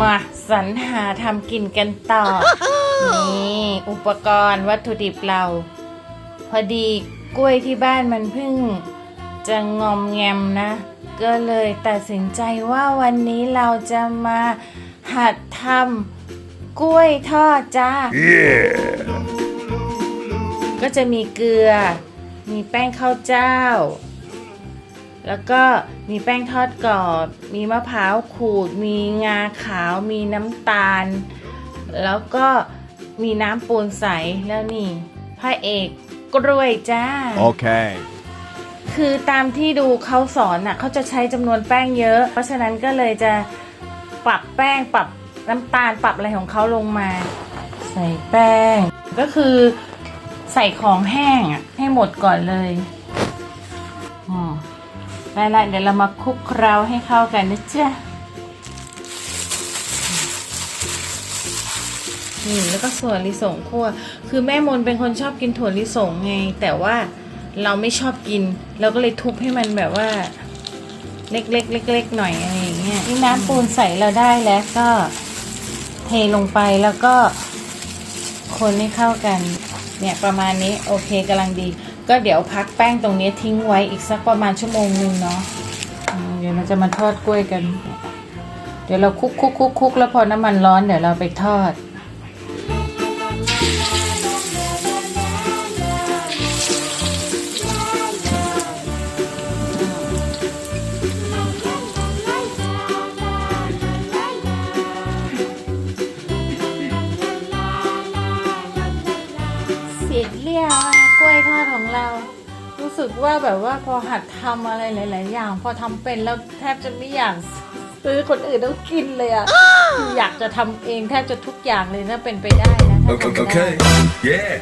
มาสรรหาทำกินกันต่อ นี่ อุปกรณ์วัตถุดิบเรา พอดีกล้วยที่บ้านมันเพิ่ง จะงอมแงมนะ ก็เลยตัดสินใจว่าวันนี้เราจะมาหัดทำกล้วยทอดจ้าก็จะมีเกลือ มีแป้งข้าวเจ้า แล้วก็มีแป้งทอดกรอบ มีมะพร้าวขูด มีงาขาว มีน้ำตาล แล้วก็มีน้ำปูนใสแล้วนี่พระเอกกล้วยจ้า Okay. คือตามที่ดูเขาสอนน่ะเขาจะใช้จำนวนแป้งเยอะ เพราะฉะนั้นก็เลยจะปรับแป้งปรับน้ำตาลปรับอะไรของเขาลงมา ใส่แป้ง ก็คือใส่ของแห้งอะให้หมดก่อนเลยอ๋อ ได้ละเดี๋ยวเรามาคลุกเคล้าให้เข้ากันนะจ๊ะนี่แล้วก็ส่วนลิสงคั่ว คือแม่มนเป็นคนชอบกินถั่วลิสงไง แต่ว่าเราไม่ชอบกิน เราก็เลยทุบให้มันแบบว่า เล็กๆเล็กๆหน่อยอะไรอย่างเงี้ยนี่น้ำปูนใส่เราได้แล้วก็เทลงไปแล้วก็คนให้เข้ากัน เนี่ยประมาณนี้โอเคกำลังดี ก็เดี๋ยวพักแป้งตรงนี้ทิ้งไว้อีกสักประมาณชั่วโมงหนึ่งเนาะเดี๋ยวเราจะมาทอดกล้วยกัน เดี๋ยวเราคุกคุกคุกคุกแล้วพอน้ำมันร้อนเดี๋ยวเราไปทอดเสร็จเรียบอะกล้ว ของเรา รู้สึกว่าแบบว่าพอหัดทำอะไรหลาย ๆ อย่าง พอทำเป็นแล้วแทบจะไม่อยากซื้อคนอื่นต้องกินเลยอะคืออยากจะทำเองแทบจะทุกอย่างเลยถ้าเป็นไปได้นะถ้า Okay, ทำได้ okay. Yeah.